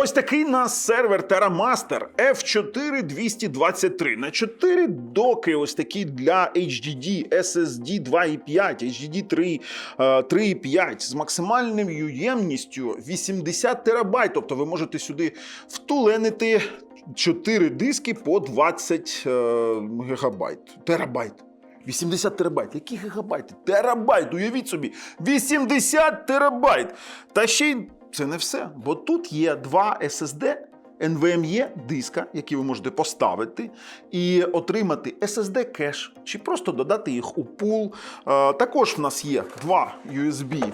Ось такий нас сервер TerraMaster F4223 на 4 доки. Ось такі для HDD, SSD 2.5, HDD 3, е, 3.5 з максимальною ємністю 80 терабайт. Тобто ви можете сюди втуленити 4 диски по 20 е, гігабайт. Терабайт. 80 терабайт. Які гігабайти? Терабайт. Уявіть собі. 80 терабайт. Та ще й це не все. Бо тут є два SSD NVMe диска, які ви можете поставити, і отримати SSD кеш, чи просто додати їх у пул. Е, Також в нас є два USB.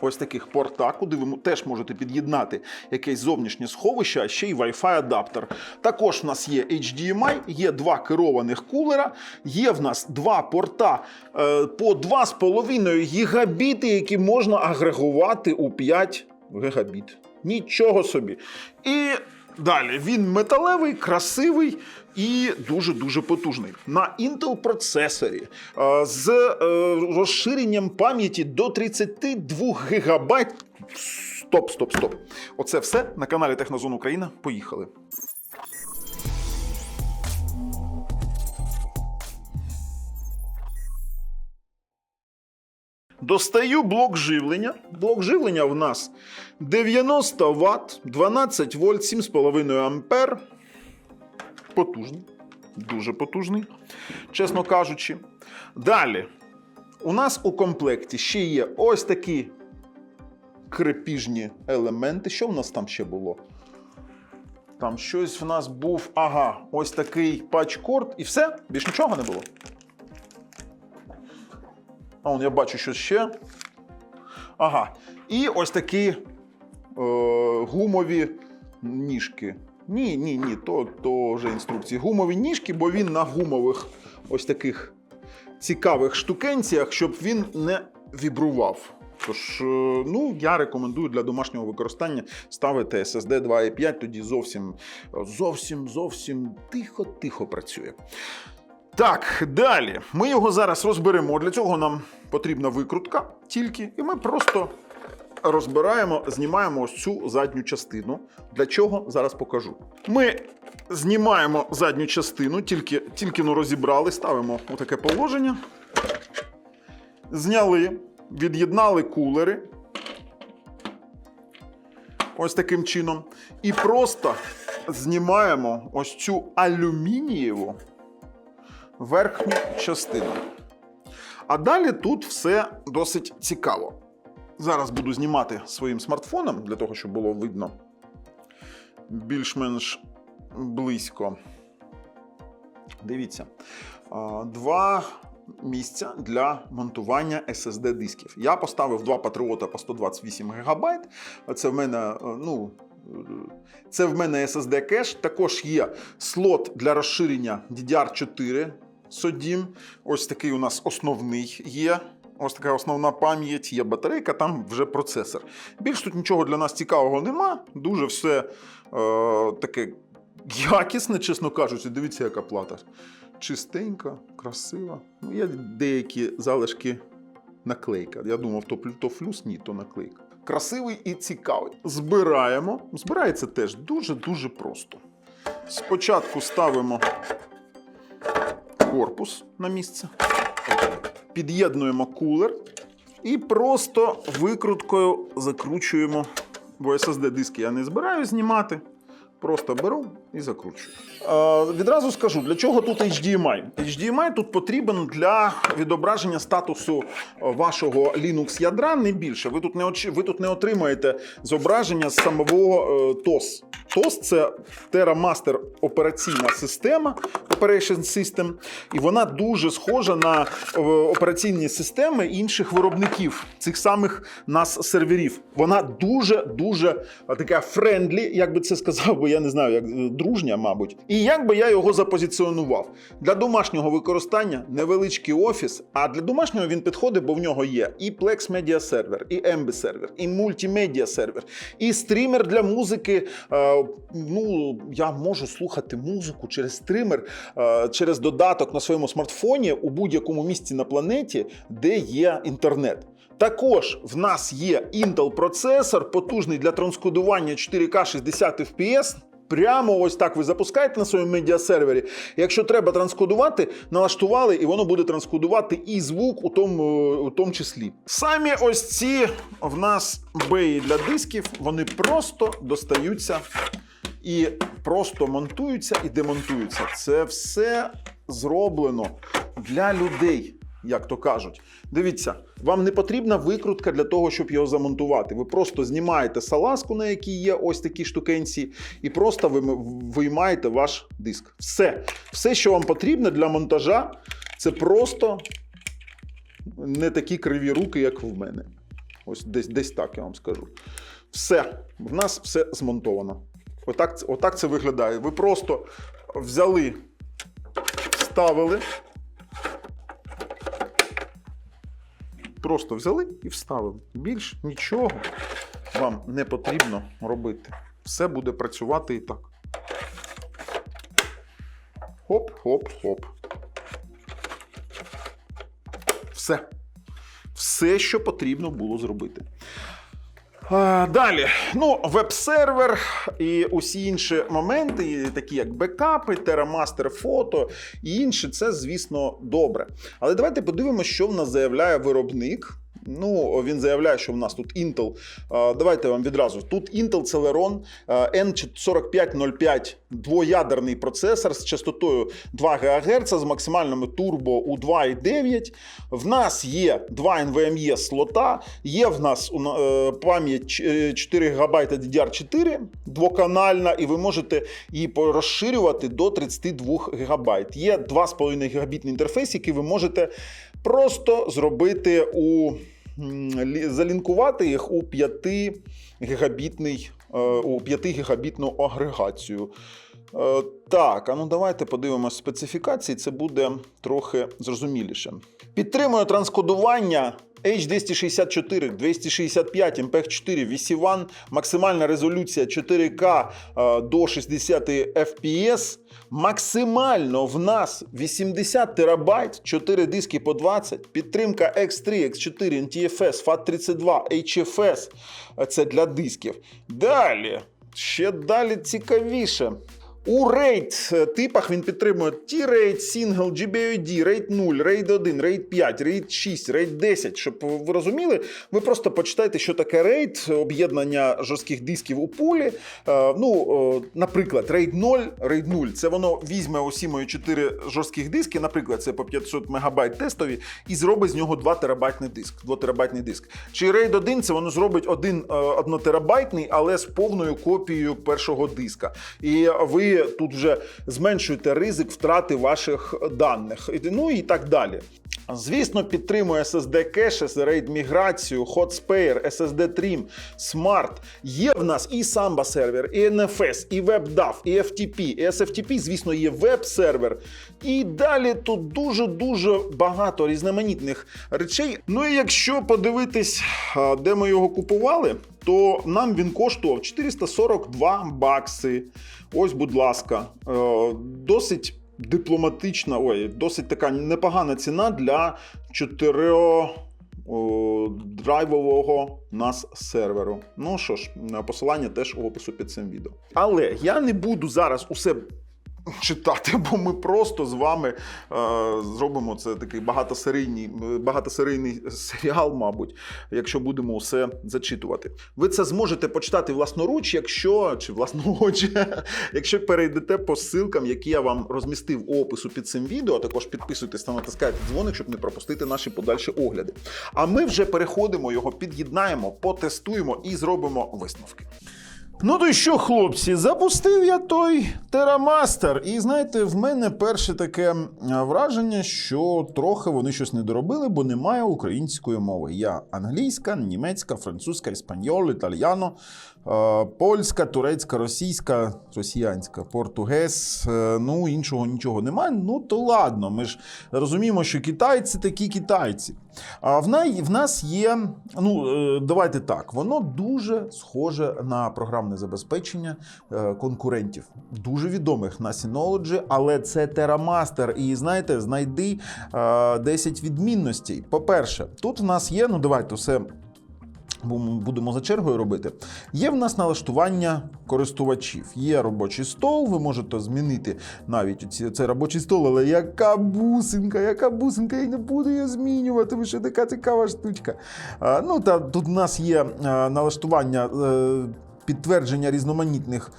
Ось таких порта, куди ви теж можете під'єднати якесь зовнішнє сховище, а ще й Wi-Fi адаптер. Також в нас є HDMI, є два керованих кулера, є в нас два порта е, по 2,5 гігабіти, які можна агрегувати у 5 гігабіт. Нічого собі. І далі він металевий, красивий і дуже-дуже потужний. На Intel процесорі е, з е, розширенням пам'яті до 32 гігабайт. Стоп, стоп, стоп. Оце все на каналі Технозон Україна. Поїхали. Достаю блок живлення. Блок живлення в нас 90 Вт, 12 вольт, 7,5 ампер. Потужний. Дуже потужний, чесно кажучи. Далі, у нас у комплекті ще є ось такі крепіжні елементи. Що в нас там ще було? Там щось в нас був. Ага, ось такий патчкорд, і все, більш нічого не було. А он я бачу, що ще. Ага. І ось такі е, гумові ніжки. Ні, ні, ні, то, то вже інструкції. Гумові ніжки, бо він на гумових ось таких цікавих штукенціях, щоб він не вібрував. Тож, е, ну, я рекомендую для домашнього використання ставити SSD 2.5, тоді зовсім, зовсім, зовсім тихо-тихо працює. Так, далі. Ми його зараз розберемо. Для цього нам потрібна викрутка тільки, і ми просто розбираємо, знімаємо ось цю задню частину. Для чого зараз покажу. Ми знімаємо задню частину, тільки, тільки ну розібрали, ставимо таке положення. Зняли, від'єднали кулери. Ось таким чином. І просто знімаємо ось цю алюмінієву верхню частину. А далі тут все досить цікаво. Зараз буду знімати своїм смартфоном для того, щоб було видно більш-менш близько. Дивіться, два місця для монтування SSD дисків. Я поставив два патріота по 128 ГБ. Це в мене, е, ну. Це в мене SSD кеш. Також є слот для розширення DDR4 SODIMM. Ось такий у нас основний є. Ось така основна пам'ять, є батарейка, там вже процесор. Більш тут нічого для нас цікавого нема. Дуже все е, таке якісне, чесно кажучи. Дивіться, яка плата. Чистенька, красива. Ну, є деякі залишки наклейка. Я думав, то, то флюс, ні, то наклейка. Красивий і цікавий. Збираємо. Збирається теж дуже-дуже просто. Спочатку ставимо корпус на місце, під'єднуємо кулер і просто викруткою закручуємо. Бо SSD диски я не збираю знімати. Просто беру і закручую. Е, відразу скажу, для чого тут HDMI? HDMI тут потрібен для відображення статусу е, вашого Linux ядра, не більше. Ви тут не, очі- ви тут не отримаєте зображення з самого е, TOS. TOS – це TerraMaster операційна система, Operation System, і вона дуже схожа на е, операційні системи інших виробників, цих самих нас серверів. Вона дуже дуже е, така френдлі, як би це сказав, би я не знаю, як е, дружня, мабуть. І як би я його запозиціонував для домашнього використання невеличкий офіс. А для домашнього він підходить, бо в нього є і Plex Media сервер, і MB сервер, і мультимедіа сервер, і стрімер для музики. Е, Ну, я можу слухати музику через стример, е, через додаток на своєму смартфоні у будь-якому місці на планеті, де є інтернет. Також в нас є Intel процесор, потужний для транскодування 4К 60 FPS. Прямо ось так ви запускаєте на своєму медіасервері. Якщо треба транскодувати, налаштували, і воно буде транскодувати і звук у тому, у тому числі. Самі ось ці в нас беї для дисків, вони просто достаються і просто монтуються і демонтуються. Це все зроблено для людей, як то кажуть. Дивіться, вам не потрібна викрутка для того, щоб його замонтувати. Ви просто знімаєте салазку, на якій є ось такі штукенці, і просто виймаєте ваш диск. Все. Все, що вам потрібно для монтажа, це просто не такі криві руки, як в мене. Ось десь, десь так я вам скажу. Все, в нас все змонтовано. Отак, отак це виглядає. Ви просто взяли, вставили. Просто взяли і вставили. Більш нічого вам не потрібно робити. Все буде працювати і так. Хоп, хоп, хоп. Все. Все, що потрібно було зробити. Далі, ну, веб-сервер і усі інші моменти, такі як бекапи, терамастер фото і інше, це, звісно, добре. Але давайте подивимося, що в нас заявляє виробник. Ну, він заявляє, що в нас тут Intel. Давайте вам відразу. Тут Intel Celeron а, N4505 двоядерний процесор з частотою 2 ГГц з максимальними турбо у 2,9. В нас є 2 NVMe слота, є в нас е, пам'ять е, 4 ГБ DDR4 двоканальна, і ви можете її розширювати до 32 ГБ. Є 2,5 гігабітний інтерфейс, який ви можете просто зробити у залінкувати їх у 5 гігабітний, е, у 5 гігабітну агрегацію. Е, Так, а ну давайте подивимося специфікації, це буде трохи зрозуміліше. Підтримує транскодування H264, 265, MPEG-4, VC1, максимальна резолюція 4К е, до 60 FPS. Максимально в нас 80 терабайт, 4 диски по 20, підтримка X3, X4, NTFS, FAT32, HFS. Це для дисків. Далі, ще далі цікавіше. У RAID е, типах він підтримує T-RAID, Single, GBOD, RAID 0, RAID 1, RAID 5, RAID 6, RAID 10. Щоб ви розуміли, ви просто почитайте, що таке RAID, об'єднання жорстких дисків у пулі. Е, Ну, е, наприклад, RAID 0, RAID 0 це воно візьме усі мої 4 жорстких диски, наприклад, це по 500 МБ тестові, і зробить з нього 2 терабайтний диск. 2 терабайтний диск. Чи RAID 1 це воно зробить один е, однотерабайтний, але з повною копією першого диска. І ви тут вже зменшуєте ризик втрати ваших даних. Ну і так далі. Звісно, підтримує SSD кеше, RAID міграцію, Hotspare, SSD Trim, Smart. Є в нас і Samba сервер, і NFS, і WebDAV, і FTP, і SFTP, звісно, є веб-сервер. І далі тут дуже-дуже багато різноманітних речей. Ну і якщо подивитись, де ми його купували, то нам він коштував 442 бакси. Ось, будь ласка, Е, досить дипломатична, ой, досить така непогана ціна для 4 драйвового нас серверу. Ну що ж, посилання теж у опису під цим відео. Але я не буду зараз усе читати, бо ми просто з вами е, зробимо це такий багатосерійний, багатосерійний серіал, мабуть, якщо будемо усе зачитувати. Ви це зможете почитати власноруч, якщо чи власноруч, якщо перейдете по ссылкам, які я вам розмістив у опису під цим відео. а Також підписуйтесь та натискайте дзвоник, щоб не пропустити наші подальші огляди. А ми вже переходимо його, під'єднаємо, потестуємо і зробимо висновки. Ну то що, хлопці, запустив я той Терамастер. І знаєте, в мене перше таке враження, що трохи вони щось не доробили, бо немає української мови. Я англійська, німецька, французька, іспаньол, італьяно. Польська, турецька, російська, росіянська, португез. е, Ну, іншого нічого немає. Ну, то ладно. Ми ж розуміємо, що китайці такі китайці. А в, най, в нас є, ну, е, давайте так, воно дуже схоже на програмне забезпечення е, конкурентів, дуже відомих на Synology, але це TerraMaster. І знаєте, знайди е, 10 відмінностей. По-перше, тут в нас є, ну давайте все бо ми будемо за чергою робити. Є в нас налаштування користувачів. Є робочий стол, ви можете змінити навіть ці, це робочий стол, але яка бусинка, яка бусинка, я не буду її змінювати. Ви що така цікава штучка. А, ну та тут в нас є а, налаштування е, підтвердження різноманітних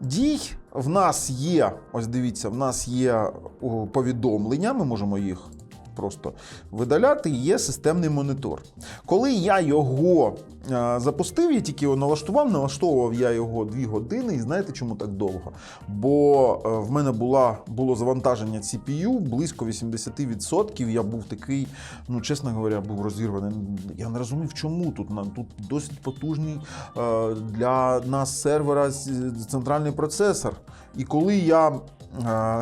дій. В нас є, ось дивіться, в нас є повідомлення, ми можемо їх просто видаляти, є системний монітор. Коли я його е, запустив, я тільки його налаштував, налаштовував я його 2 години, і знаєте, чому так довго? Бо е, в мене була, було завантаження CPU близько 80%. Я був такий, ну чесно говоря, був розірваний. Я не розумів, чому тут. На- Тут досить потужний е, для нас сервера центральний процесор. І коли я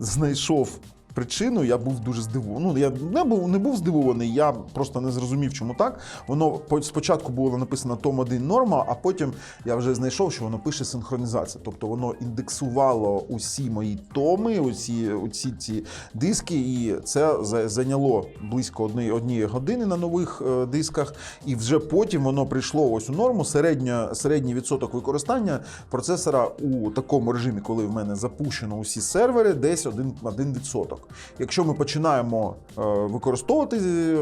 знайшов причину, я був дуже здивований. Ну, я не був, не був здивований, я просто не зрозумів, чому так. Воно по- спочатку було написано Том 1 норма, а потім я вже знайшов, що воно пише синхронізація. Тобто воно індексувало усі мої томи, усі, усі ці диски, і це зайняло близько однієї, однієї години на нових е, дисках. І вже потім воно прийшло ось у норму. Середня, середній відсоток використання процесора у такому режимі, коли в мене запущено усі сервери, десь 1%. 1%. Якщо ми починаємо е, використовувати е,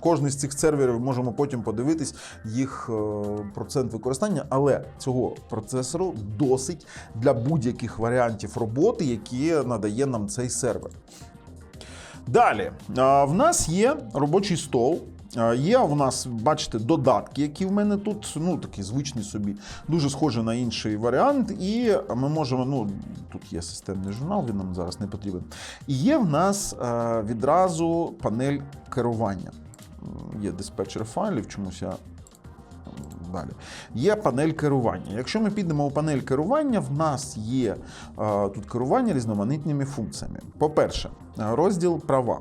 кожний з цих серверів, можемо потім подивитись їх е, процент використання, але цього процесору досить для будь-яких варіантів роботи, які надає нам цей сервер. Далі, в нас є робочий стол. Є в нас, бачите, додатки, які в мене тут, ну такі звичні собі, дуже схожі на інший варіант. І ми можемо, ну тут є системний журнал, він нам зараз не потрібен. І є в нас е, відразу панель керування. Є диспетчер файлів, чомусь я Далі є панель керування. Якщо ми підемо у панель керування, в нас є е, тут керування різноманітними функціями. По-перше, розділ права.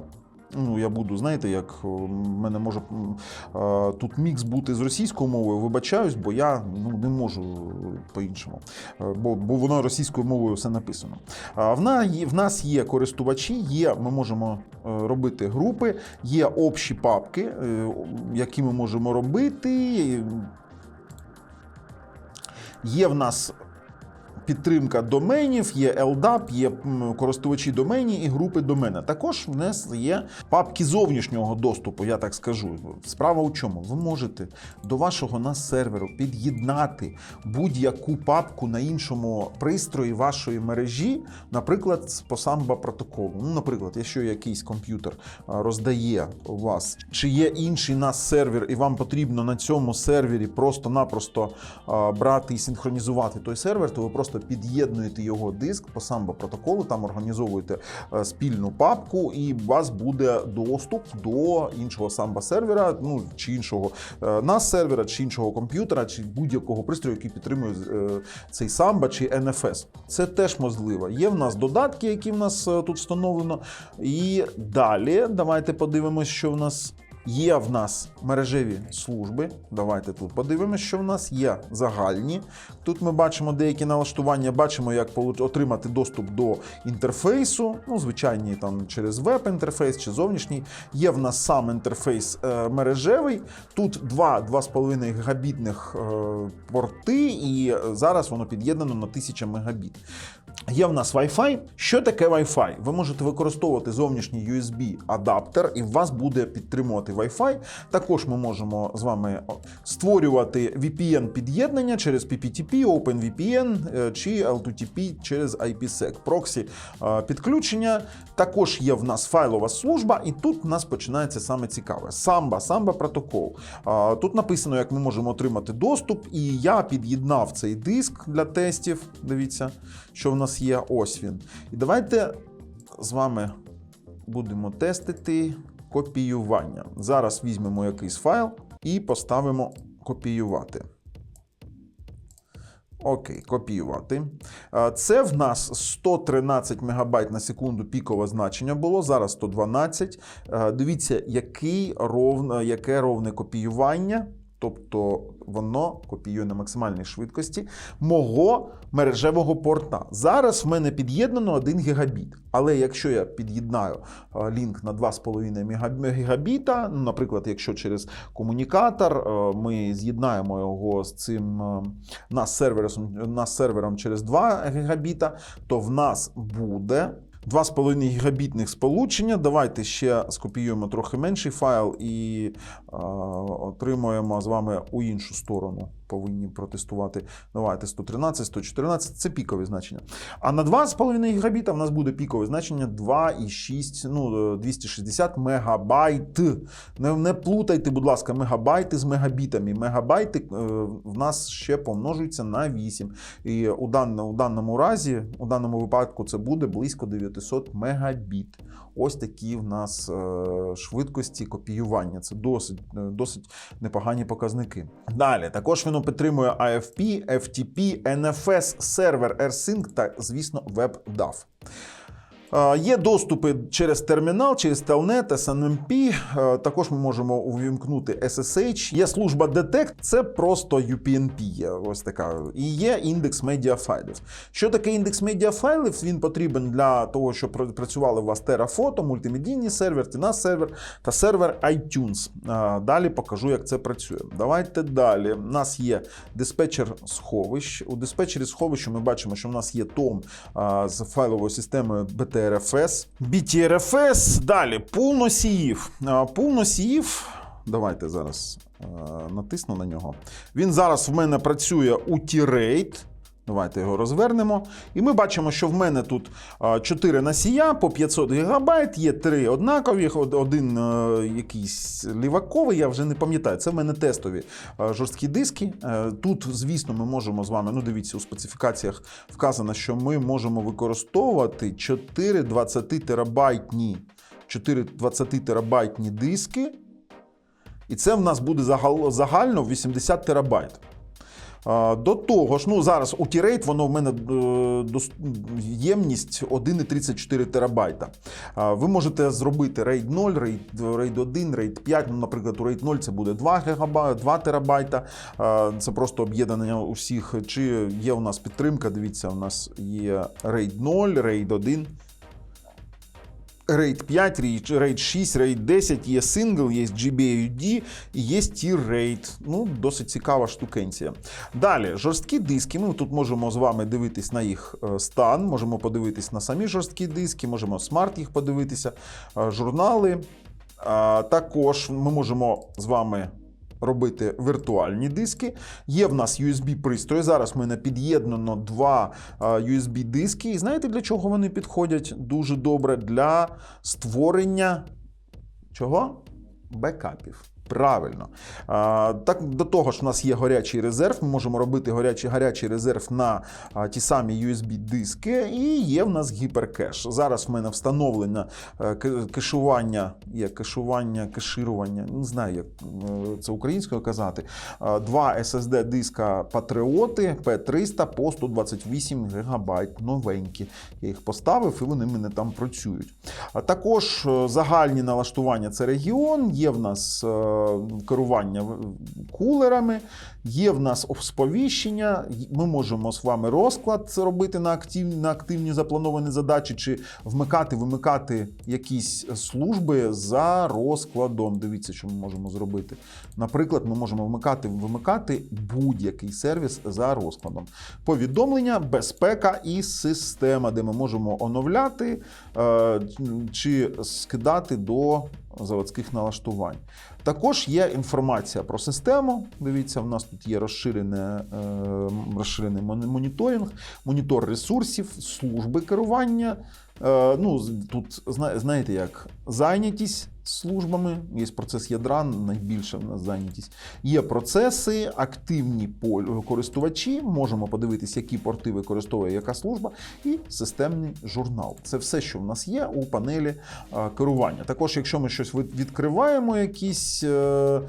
Ну, я буду, знаєте, як е, в мене може е, тут мікс бути з російською мовою, вибачаюсь, бо я ну, не можу по-іншому, Е, бо, бо воно російською мовою все написано. А в, нас є користувачі, є, ми можемо робити групи, є общі папки, які ми можемо робити. Є в нас підтримка доменів, є LDAP, є користувачі доменів і групи домена. Також в нас є папки зовнішнього доступу, я так скажу. Справа у чому? Ви можете до вашого нас серверу під'єднати будь-яку папку на іншому пристрої вашої мережі, наприклад, по Samba протоколу. Ну, наприклад, якщо якийсь комп'ютер роздає у вас, чи є інший нас сервер, і вам потрібно на цьому сервері просто-напросто брати і синхронізувати той сервер, то ви просто під'єднуєте його диск по Samba протоколу, там організовуєте е, спільну папку, і у вас буде доступ до іншого Samba сервера, ну чи іншого е, нас сервера, чи іншого комп'ютера, чи будь-якого пристрою, який підтримує е, цей Samba чи NFS. Це теж можливо. Є в нас додатки, які в нас тут встановлено. І далі давайте подивимось, що в нас. Є в нас мережеві служби. Давайте тут подивимось, що в нас є загальні. Тут ми бачимо деякі налаштування, бачимо, як отримати доступ до інтерфейсу. Ну, звичайні там через веб-інтерфейс чи зовнішній. Є в нас сам інтерфейс е, мережевий. Тут 2-2,5 гігабітних е, порти, і зараз воно під'єднано на 1000 мегабіт. Є в нас Wi-Fi. Що таке Wi-Fi? Ви можете використовувати зовнішній USB-адаптер, і вас буде підтримувати Wi-Fi. Також ми можемо з вами створювати VPN-під'єднання через PPTP, OpenVPN е, чи L2TP через IPsec. Проксі е, підключення. Також є в нас файлова служба, і тут в нас починається саме цікаве. Samba, Samba протокол. Тут написано, як ми можемо отримати доступ, і я під'єднав цей диск для тестів. Дивіться, що в нас є. Ось він. І давайте з вами будемо тестити копіювання. Зараз візьмемо якийсь файл і поставимо копіювати. Окей, копіювати. Це в нас 113 МБ на секунду пікове значення було, зараз 112. Е, Дивіться, який ровно, яке ровне копіювання. Тобто воно копіює на максимальній швидкості мого мережевого порта. Зараз в мене під'єднано 1 гігабіт. Але якщо я під'єднаю е, лінк на 2,5 мега- гігабіта, ну, наприклад, якщо через комунікатор е, ми з'єднаємо його з цим е, нас сервером, нас сервером через 2 гігабіта, то в нас буде 2,5 гігабітних сполучення. Давайте ще скопіюємо трохи менший файл і е, отримуємо з вами у іншу сторону. Повинні протестувати. Давайте 113, 114 це пікові значення. А на 2,5 гігабіта в нас буде пікове значення 2,6, ну, е, 260 мегабайт. Не, не плутайте, будь ласка, мегабайти з мегабітами. Мегабайти е, в нас ще помножуються на 8. І у, дан, у даному разі, у даному випадку, це буде близько 900 мегабіт. Ось такі в нас е, швидкості копіювання. Це досить, е, досить непогані показники. Далі також він підтримує AFP, FTP, NFS, сервер AirSync та, звісно, WebDAV. Є доступи через термінал, через Telnet, SNMP. Також ми можемо увімкнути SSH. Є служба Detect, це просто UPnP. є Ось така. І є індекс медіафайлів. Що таке індекс медіафайлів? Він потрібен для того, щоб працювали у вас терафото, мультимедійний сервер, TNAS сервер та сервер iTunes. Далі покажу, як це працює. Давайте далі. У нас є диспетчер сховищ. У диспетчері сховища ми бачимо, що в нас є том з файловою системою BTRFS. BTRFS. Далі пул носіїв. Пул носіїв. Давайте зараз натисну на нього. Він зараз в мене працює у T-Rate. Давайте його розвернемо. І ми бачимо, що в мене тут 4 носія по 500 ГБ, є 3 однакові, один е, якийсь ліваковий, я вже не пам'ятаю. Це в мене тестові е, жорсткі диски. Е, Тут, звісно, ми можемо з вами, ну дивіться, у специфікаціях вказано, що ми можемо використовувати 4 20 терабайтні, 4 20 терабайтні диски. І це в нас буде загально 80 терабайт. До того ж, ну зараз у T-Rate воно в мене е, ємність 1,34 терабайта. Ви можете зробити RAID 0, RAID, RAID 1, RAID 5. Ну, наприклад, у RAID 0 це буде 2, гігаба, 2 терабайта. Це просто об'єднання усіх. Чи є у нас підтримка? Дивіться, у нас є RAID 0, RAID 1. RAID 5, RAID RAID 6, RAID 10, є сингл, є GBAUD і є T-RAID. Ну, досить цікава штукенція. Далі, жорсткі диски. Ми тут можемо з вами дивитись на їх е, стан, можемо подивитись на самі жорсткі диски, можемо смарт їх подивитися, е, журнали. Також ми можемо з вами робити віртуальні диски. Є в нас USB-пристрої. Зараз в мене під'єднано два USB-диски. І знаєте, для чого вони підходять дуже добре? Для створення чого? Бекапів. Правильно. А, так, до того ж, у нас є гарячий резерв. Ми можемо робити гарячий, гарячий резерв на а, ті самі USB-диски, і є в нас гіперкеш. Зараз в мене встановлено е, кешування, є кешування, кеширування, не знаю, як е, це українською казати. А, Два SSD диска Патріоти P300 по 128 ГБ. Новенькі. Я їх поставив, і вони мене там працюють. А також е, загальні налаштування це регіон, є в нас е, керування кулерами, є в нас сповіщення. Ми можемо з вами розклад робити на активні, на активні заплановані задачі, чи вмикати, вимикати якісь служби за розкладом. Дивіться, що ми можемо зробити. Наприклад, ми можемо вмикати, вимикати будь-який сервіс за розкладом. Повідомлення, безпека і система, де ми можемо оновляти е, чи скидати до заводських налаштувань. Також є інформація про систему. Дивіться, в нас тут є розширене, е, розширений моніторинг, монітор ресурсів, служби керування. Е, ну, тут знаєте як зайнятість, службами, є процес ядра, найбільша в нас зайнятість. Є процеси, активні користувачі. Можемо подивитися, які порти використовує яка служба, і системний журнал. Це все, що в нас є у панелі е, керування. Також, якщо ми щось відкриваємо, якісь е,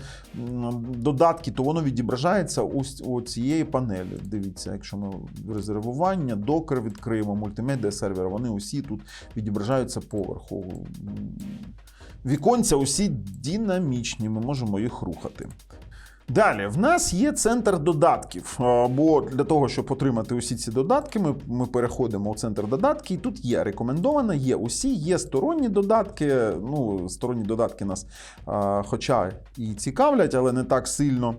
додатки, то воно відображається у цієї панелі. Дивіться, якщо ми резервування, докер відкриємо, мультимедіа сервер, вони усі тут відображаються поверху. Віконця усі динамічні, ми можемо їх рухати. Далі, в нас є центр додатків. Бо для того, щоб отримати усі ці додатки, ми, ми переходимо у центр додатки, і тут є рекомендовано, є усі, є сторонні додатки. Ну, сторонні додатки нас, хоча і цікавлять, але не так сильно.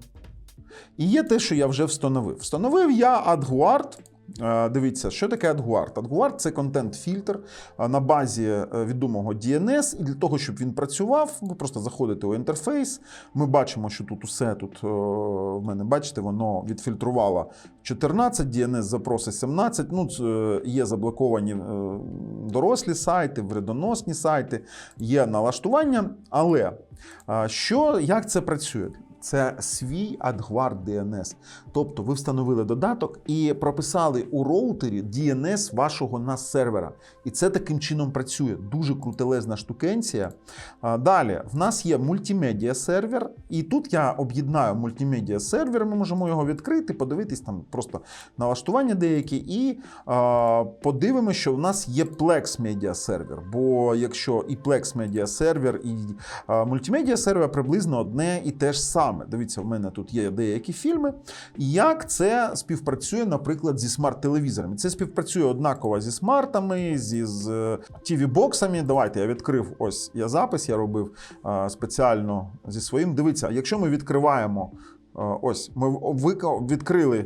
І є те, що я вже встановив. Встановив я AdGuard. Е, Дивіться, що таке AdGuard? AdGuard – це контент-фільтр е, на базі е, відомого DNS. І для того, щоб він працював, ви просто заходите у інтерфейс. Ми бачимо, що тут усе тут в мене, бачите, воно відфільтрувало 14, DNS запроси 17. Ну, є заблоковані дорослі сайти, вредоносні сайти, є налаштування. Але що, як це працює? Це свій AdGuard DNS. Тобто ви встановили додаток і прописали у роутері DNS вашого NAS сервера. І це таким чином працює. Дуже крутелезна штукенція. Далі, в нас є мультимедіа сервер, і тут я об'єднаю мультимедіа сервер. Ми можемо його відкрити, подивитись там просто налаштування деякі, і а, подивимося, що в нас є Plex Media сервер. Бо якщо і Plex Media сервер, і мультимедіа сервер приблизно одне і те ж саме. Дивіться, в мене тут є деякі фільми. Як це співпрацює, наприклад, зі смарт-телевізорами? Це співпрацює однаково зі смартами, зі з TV-боксами. Давайте я відкрив ось я запис, я робив а, спеціально зі своїм. Дивіться, якщо ми відкриваємо а, ось, ми відкрили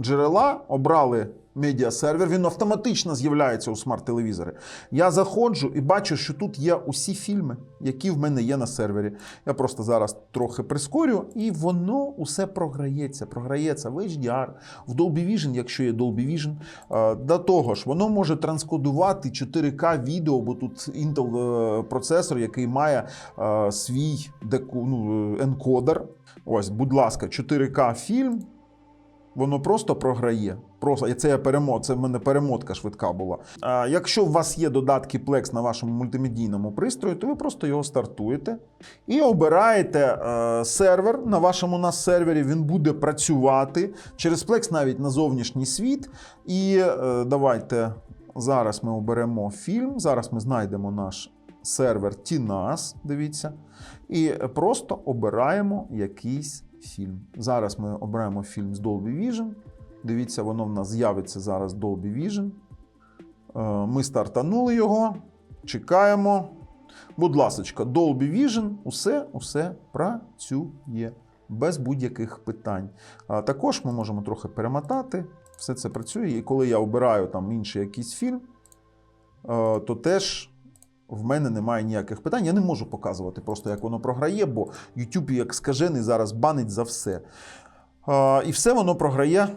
джерела, обрали медіасервер, він автоматично з'являється у смарт-телевізори. Я заходжу і бачу, що тут є усі фільми, які в мене є на сервері. Я просто зараз трохи прискорю, і воно усе програється. Програється в HDR, в Dolby Vision, якщо є Dolby Vision. Е, До того ж, воно може транскодувати 4К відео, бо тут Intel е, процесор, який має е, свій деку, ну, енкодер. Ось, будь ласка, 4К фільм. Воно просто програє. Просто це я перемо, це в мене перемотка швидка була. А якщо у вас є додатки Plex на вашому мультимедійному пристрої, то ви просто його стартуєте і обираєте е, сервер на вашому нас сервері. Він буде працювати через Plex навіть на зовнішній світ. І е, давайте зараз ми оберемо фільм. Зараз ми знайдемо наш сервер TNAS, дивіться, і просто обираємо якийсь фільм. Зараз ми обираємо фільм з Dolby Vision. Дивіться, воно в нас з'явиться зараз Dolby Vision. Е, Ми стартанули його, чекаємо. Будь ласка, Dolby Vision, усе, усе працює без будь-яких питань. А також ми можемо трохи перемотати. Все це працює. І коли я обираю там інший якийсь фільм, е, то теж в мене немає ніяких питань. Я не можу показувати просто, як воно програє, бо YouTube, як скажений, зараз банить за все. А, І все воно програє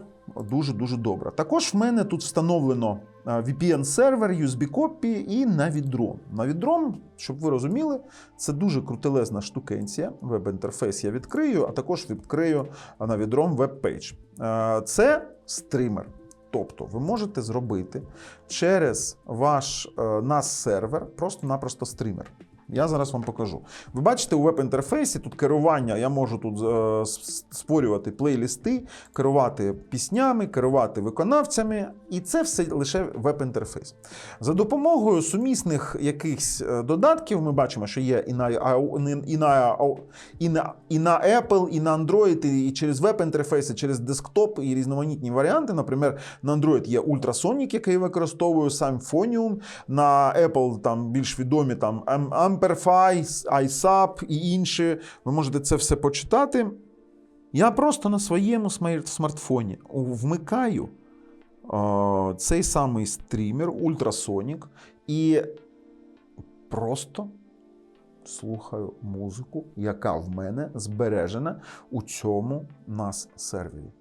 дуже-дуже добре. Також в мене тут встановлено VPN-сервер, USB-копії і Navidron. Navidron, щоб ви розуміли, це дуже крутелезна штукенція. Веб-інтерфейс я відкрию, а також відкрию Navidron веб-пейдж. Це стример. Тобто ви можете зробити через ваш е, NAS сервер просто-напросто стример. Я зараз вам покажу. Ви бачите у веб-інтерфейсі тут керування. Я можу тут е, створювати плейлісти, керувати піснями, керувати виконавцями, і це все лише веб-інтерфейс. За допомогою сумісних якихось е, додатків ми бачимо, що є і на, і на, і на, і на Apple, і на Android, і через веб-інтерфейси, через десктоп і різноманітні варіанти. Наприклад, на Android є Ultrasonic, який я використовую, Symphonium, на Apple там більш відомі там Am- Amplify, iSub і інші. Ви можете це все почитати. Я просто на своєму смартфоні вмикаю е, цей самий стрімер Ultrasonic і просто слухаю музику, яка в мене збережена у цьому нас сервері.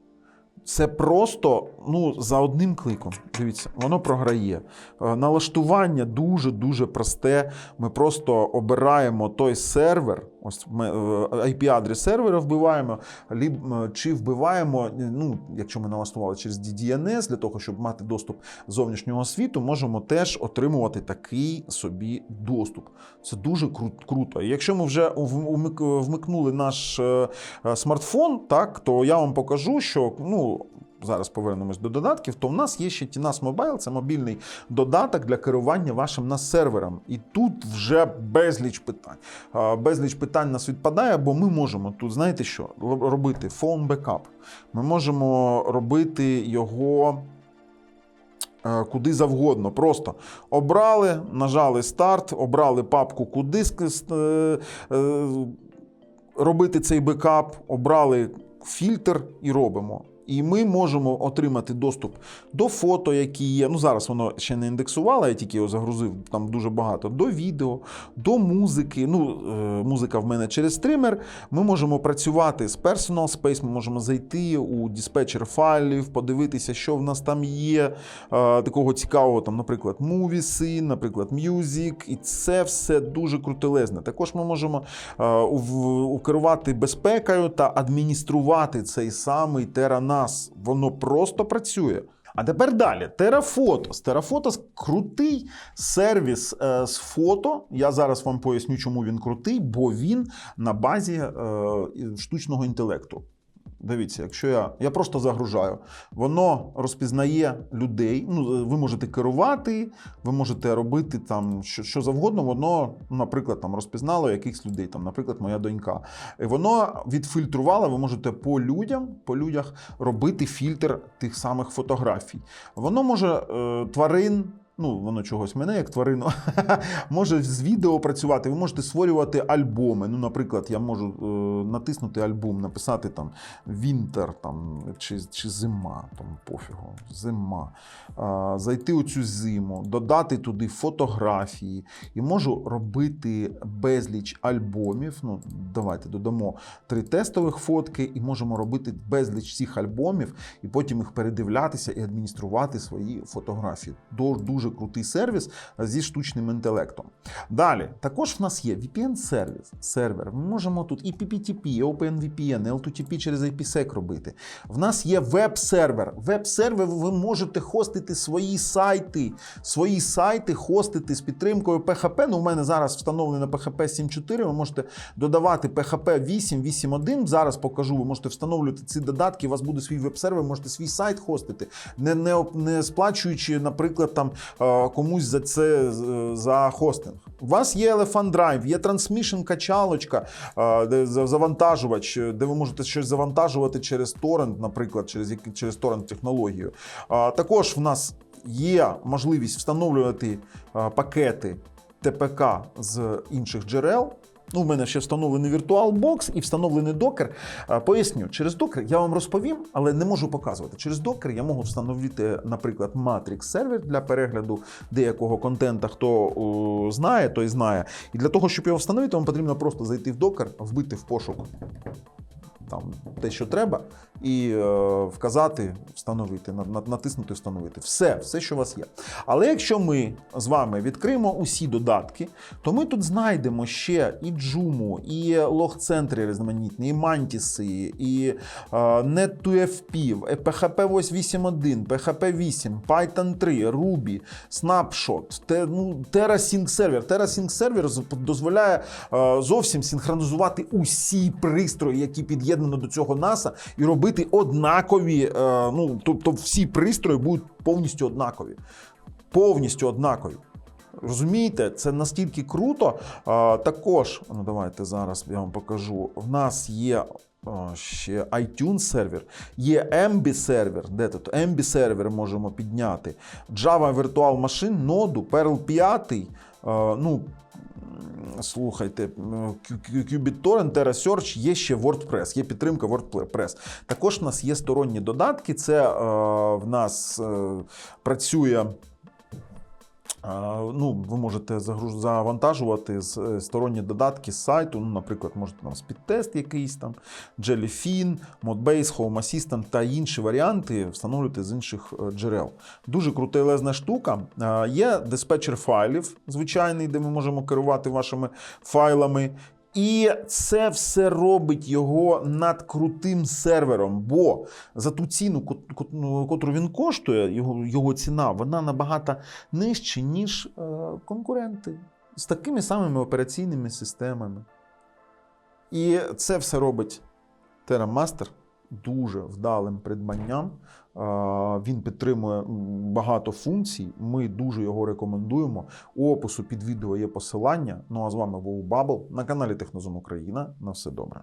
Це просто ну, за одним кликом. Дивіться, воно програє. Е, Налаштування дуже-дуже просте. Ми просто обираємо той сервер, ось ми, е, IP-адрес сервера вбиваємо, е, чи вбиваємо, е, ну, якщо ми налаштували через DDNS, для того, щоб мати доступ зовнішнього світу, можемо теж отримувати такий собі доступ. Це дуже кру- круто. І якщо ми вже вмикнули наш смартфон, так, то я вам покажу, що ну. Зараз повернемось до додатків. То в нас є ще TNAS Mobile, це мобільний додаток для керування вашим нас сервером. І тут вже безліч питань. Безліч питань нас відпадає, бо ми можемо тут, знаєте що, робити phone backup. Ми можемо робити його е, куди завгодно. Просто обрали, нажали старт, обрали папку, куди е, е, робити цей бекап, обрали фільтр і робимо. І ми можемо отримати доступ до фото, які є. Ну зараз воно ще не індексувало, я тільки його загрузив, там дуже багато, до відео, до музики. Ну, е, музика в мене через стример. Ми можемо працювати з Personal Space, ми можемо зайти у диспетчер файлів, подивитися, що в нас там є. е, такого цікавого, там, наприклад, Movies, наприклад, Music, і це все дуже крутелезне. Також ми можемо е, ув- укерувати безпекою та адмініструвати цей самий TerraNAS. Воно просто працює. А тепер далі. Терафотос. Терафотос – крутий сервіс е, з фото. Я зараз вам поясню, чому він крутий, бо він на базі е, штучного інтелекту. Дивіться, якщо я, я просто загружаю, воно розпізнає людей. Ну, ви можете керувати, ви можете робити там що, що завгодно. Воно, наприклад, там розпізнало якихось людей, там, наприклад, моя донька. І воно відфільтрувало. Ви можете по людям, по людях робити фільтр тих самих фотографій. Воно може е, тварин. Ну, воно чогось мене, як тварину, може з відео працювати. Ви можете створювати альбоми. Ну, наприклад, я можу е, натиснути альбом, написати там Вінтер там, чи, чи зима, там пофігу, зима. А, зайти у цю зиму, додати туди фотографії і можу робити безліч альбомів. Ну, давайте додамо три тестових фотки, і можемо робити безліч цих альбомів, і потім їх передивлятися і адмініструвати свої фотографії. До- Дуже крутий сервіс зі штучним інтелектом. Далі, також в нас є VPN-сервіс, сервер. Ми можемо тут і PPTP, і OpenVPN, і L2TP через IPsec робити. В нас є веб-сервер. Веб-сервер ви можете хостити свої сайти, свої сайти хостити з підтримкою PHP. Ну, у мене зараз встановлено PHP 7.4. Ви можете додавати PHP 8, 8.1. Зараз покажу. Ви можете встановлювати ці додатки. У вас буде свій веб-сервер, можете свій сайт хостити, не, не, не сплачуючи, наприклад, там е, комусь за це е, за хостинг. У вас є Elephant Drive, є Transmission качалочка, е, завантажувач, е, де ви можете щось завантажувати через торрент, наприклад, через через торрент технологію. Е, Також в нас є можливість встановлювати е, пакети ТПК з інших джерел. Ну, в мене ще встановлений VirtualBox і встановлений докер. Е, Поясню, через докер я вам розповім, але не можу показувати. Через докер я можу встановити, наприклад, Matrix сервер для перегляду деякого контента. Хто о, знає, той знає. І для того, щоб його встановити, вам потрібно просто зайти в докер, вбити в пошук там те, що треба, і е, вказати, встановити, на- на- натиснути Встановити. Все, все, що у вас є. Але якщо ми з вами відкриємо усі додатки, то ми тут знайдемо ще і Joomla, і лог-центри різноманітні, і мантіси, і е, Net2FP, PHP 8.1, PHP 8, Python 3, Ruby, Snapshot, те, ну, TerraSync сервер. TerraSync сервер дозволяє е, зовсім синхронізувати усі пристрої, які під'єднані до цього NAS, і робити однакові. е, ну, тобто всі пристрої будуть повністю однакові. Повністю однакові. Розумієте, це настільки круто. А, також, ну давайте зараз я вам покажу. В нас є а, ще iTunes сервер, є MB сервер. Де тут? MB сервер можемо підняти. Java Virtual Machine, ноду, Perl 5. а, ну, Слухайте, м, Q- Q- QBitTorrent, TerraSearch, є ще WordPress, є підтримка WordPress. Також в нас є сторонні додатки. Це е, в нас е, працює Ну, ви можете завантажувати е, сторонні додатки з сайту. Ну, наприклад, можете там спідтест якийсь там, Jellyfin, Modbase, Home Assistant та інші варіанти встановлювати з інших е, джерел. Дуже крутелезна штука. Є диспетчер файлів, звичайний, де ми можемо керувати вашими файлами. І це все робить його над крутим сервером. Бо за ту ціну, ну, котру він коштує, його, його ціна, вона набагато нижче, ніж е, конкуренти з такими самими операційними системами. І це все робить TerraMaster дуже вдалим придбанням. Він підтримує багато функцій. Ми дуже його рекомендуємо. У опису під відео є посилання. Ну а з вами був Бабл на каналі Технозон Україна. На все добре.